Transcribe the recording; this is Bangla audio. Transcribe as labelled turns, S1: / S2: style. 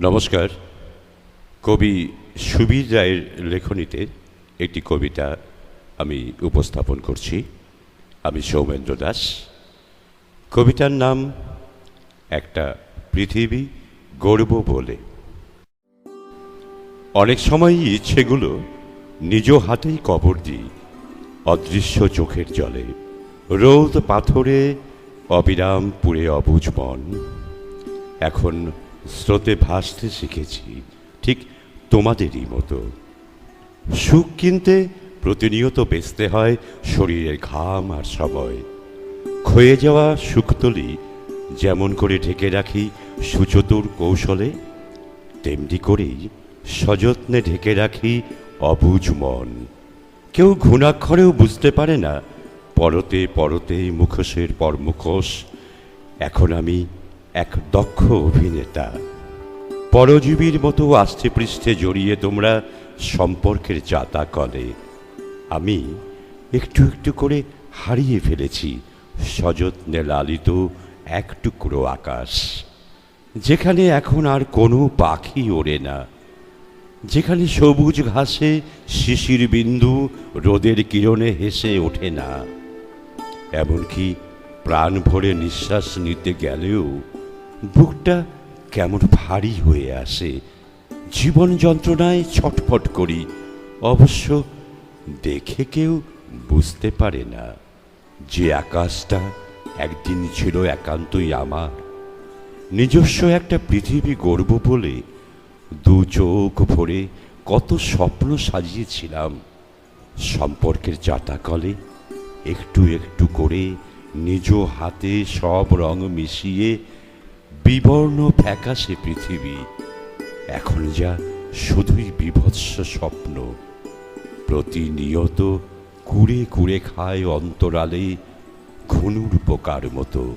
S1: নমস্কার। কবি সুবীর রায়ের লেখনীতে একটি কবিতা আমি উপস্থাপন করছি। আমি সৌমেন্দ্র দাস। কবিতার নাম, একটা পৃথিবী গর্ব বলে। অনেক সময়ই ইচ্ছেগুলো নিজ হাতেই কবর দিই, অদৃশ্য চোখের জলে। রোদ পাথরে অবিরাম পুড়ে অবুজ মন। এখন স্রোতে ভাসতে শিখেছি, ঠিক তোমাদেরই মতো। সুখ কিনতে প্রতিনিয়ত বেচতে হয় শরীরের ঘাম আর সময়। ক্ষয়ে যাওয়া সুখতলি যেমন করে ঢেকে রাখি সুচতুর কৌশলে, তেমনি করেই সযত্নে ঢেকে রাখি অবুজ মন। কেউ ঘুণাক্ষরেও বুঝতে পারে না, পরতে পরতে মুখোশের পর মুখোশ এখন আমি এক দক্ষ অভিনেতা। পরজীবীর মতো আস্থে পৃষ্ঠে জড়িয়ে তোমরা সম্পর্কের যাতা কলে আমি একটু একটু করে হারিয়ে ফেলেছি সযত্নে লালিত এক টুকরো আকাশ। যেখানে এখন আর কোনো পাখি ওড়ে না। যেখানে সবুজ ঘাসে শিশির বিন্দু রোদের কিরণে হেসে ওঠে না। এমনকি প্রাণ ভরে নিঃশ্বাস নিতে গেলেও বুকটা কেমন ভারী হয়ে আসে। জীবন যন্ত্রণায় ছটফট করি। অবশ্য দেখে কেউ বুঝতে পারে না যে আকাশটা একদিন ছিল একান্তই আমার। নিজস্ব একটা পৃথিবী গর্ব বলে দু চোখ ভরে কত স্বপ্ন সাজিয়েছিলাম। সম্পর্কের জাতাকলে একটু একটু করে নিজ হাতে সব রং মিশিয়ে বিবর্ণ ফ্যাকাশে পৃথিবী। এখন যা শুধুই বিভৎস স্বপ্ন। প্রতিনিয়ত কুড়ে কুড়ে খায় অন্তরালে ঘুনুর পোকার মতো।